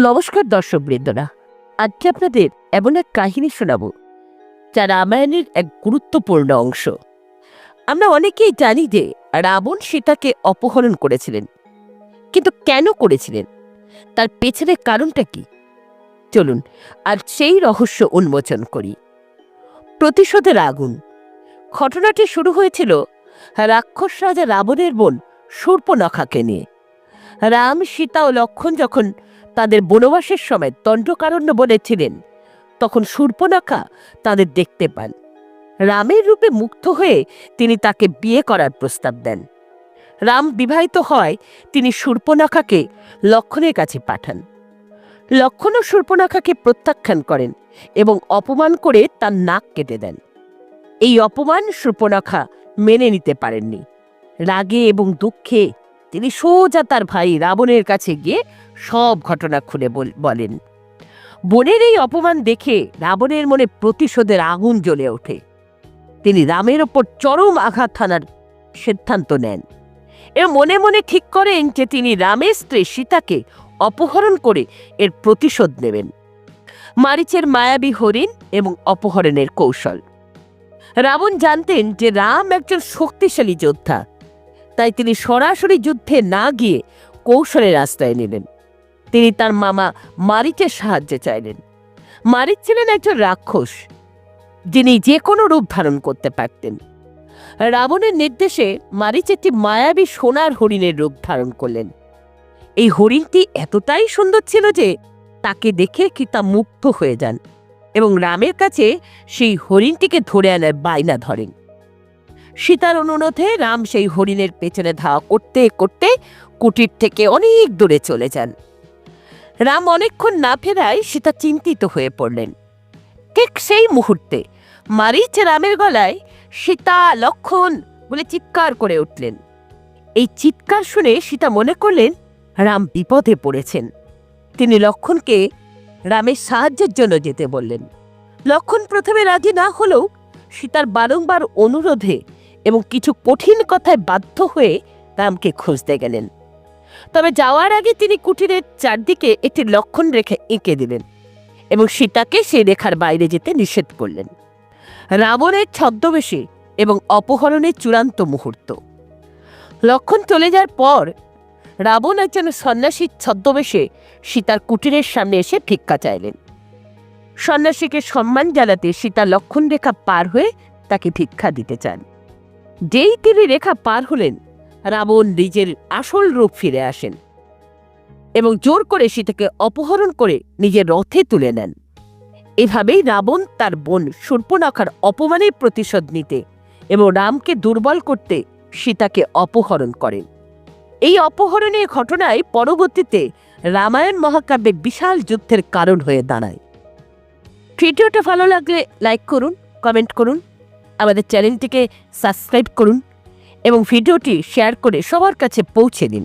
নমস্কার দর্শক বৃন্দরা আজকে আপনাদের এমন এক কাহিনী শোনাব, যা রামায়ণের এক গুরুত্বপূর্ণ অংশ। আমরা অনেকেই জানি যে রাবণ সীতাকে অপহরণ করেছিলেন। কিন্তু কেন করেছিলেন? তার পেছনের কারণটা কি? চলুন আর সেই রহস্য উন্মোচন করি। প্রতিশোধের আগুন ঘটনাটি শুরু হয়েছিল রাক্ষস রাজা রাবণের বোন সূর্পনখাকে নিয়ে। রাম, সীতা ও লক্ষণ যখন তাদের বনবাসের সময় দণ্ডকারণ্য বলেছিলেন। তখন সূর্পনখা তাদের দেখতে পান। রামের রূপে মুগ্ধ হয়ে তিনি তাকে বিয়ে করার প্রস্তাব দেন। রাম বিবাহিত হয়, তিনি সূর্পনখাকে লক্ষণের কাছে পাঠান। লক্ষণ ও সূর্পনখাকে প্রত্যাখ্যান করেন এবং অপমান করে তার নাক কেটে দেন। এই অপমান সূর্পনখা মেনে নিতে পারেননি। রাগে এবং দুঃখে তিনি সোজা তার ভাই রাবণের কাছে গিয়ে সব ঘটনা খুলে বল- বলেন। বোনের এই অপমান দেখে রাবণের মনে প্রতিশোধের আগুন জ্বলে ওঠে। তিনি রামের ওপর চরম আঘাত হানার সিদ্ধান্ত নেন। এবং মনে মনে ঠিক করেন যে তিনি রামের স্ত্রী সীতাকে অপহরণ করে এর প্রতিশোধ নেবেন। মারিচের মায়াবী হরিণ এবং অপহরণের কৌশল। রাবণ জানতেন যে রাম একজন শক্তিশালী যোদ্ধা। তাই তিনি সরাসরি যুদ্ধে না গিয়ে কৌশলের রাস্তায় নিলেন। তিনি তার মামা মারিচের সাহায্যে চাইলেন। মারিচ ছিলেন একজন রাক্ষস, যিনি যে কোনো রূপ ধারণ করতে পারতেন। রাবণের নির্দেশে মারিচ একটি মায়াবী সোনার হরিণের রূপ ধারণ করলেন। এই হরিণটি এতটাই সুন্দর ছিল যে তাকে দেখে কি তা মুগ্ধ হয়ে যান এবং রামের কাছে সেই হরিণটিকে ধরে আনার বায়না ধরেন। সীতার অনুরোধে রাম সেই হরিণের পেছনে ধাওয়া করতে করতে কুটির থেকে অনেক দূরে চলে যান। রাম অনেকক্ষণ না ফেরায় সীতা চিন্তিত হয়ে পড়লেন। ঠিক সেই মুহূর্তে মারিচ রামের গলায় সীতা লক্ষণ বলে চিৎকার করে উঠলেন। এই চিৎকার শুনে সীতা মনে করলেন রাম বিপদে পড়েছেন। তিনি লক্ষণকে রামের সাহায্যের জন্য যেতে বললেন। লক্ষণ প্রথমে রাজি না হলেও সীতার বারংবার অনুরোধে এবং কিছু কঠিন কথায় বাধ্য হয়ে রামকে খুঁজতে গেলেন। তবে যাওয়ার আগে তিনি কুটিরের চারদিকে একটি লক্ষণ রেখে এঁকে দিলেন এবং সীতাকে সেই রেখার বাইরে যেতে নিষেধ করলেন। রাবণের ছদ্মবেশে এবং অপহরণের চূড়ান্ত মুহূর্ত। লক্ষণ চলে যাওয়ার পর রাবণ একজন সন্ন্যাসীর ছদ্মবেশে সীতার কুটিরের সামনে এসে ভিক্ষা চাইলেন। সন্ন্যাসীকে সম্মান জানাতে সীতা লক্ষণ রেখা পার হয়ে তাকে ভিক্ষা দিতে চান। যেই তিনি রেখা পার হলেন, রাবণ নিজের আসল রূপ ফিরে আসেন এবং জোর করে সীতাকে অপহরণ করে নিজের রথে তুলে নেন। এভাবেই রাবণ তার বোন সূর্পনখার অপমানের প্রতিশোধ নিতে এবং রামকে দুর্বল করতে সীতাকে অপহরণ করেন এই অপহরণের ঘটনায় পরবর্তীতে রামায়ণ মহাকাব্যে বিশাল যুদ্ধের কারণ হয়ে দাঁড়ায়। ভিডিওটা ভালো লাগলে লাইক করুন কমেন্ট করুন আমাদের চ্যানেলটিকে সাবস্ক্রাইব করুন এবং ভিডিওটি শেয়ার করে সবার কাছে পৌঁছে দিন।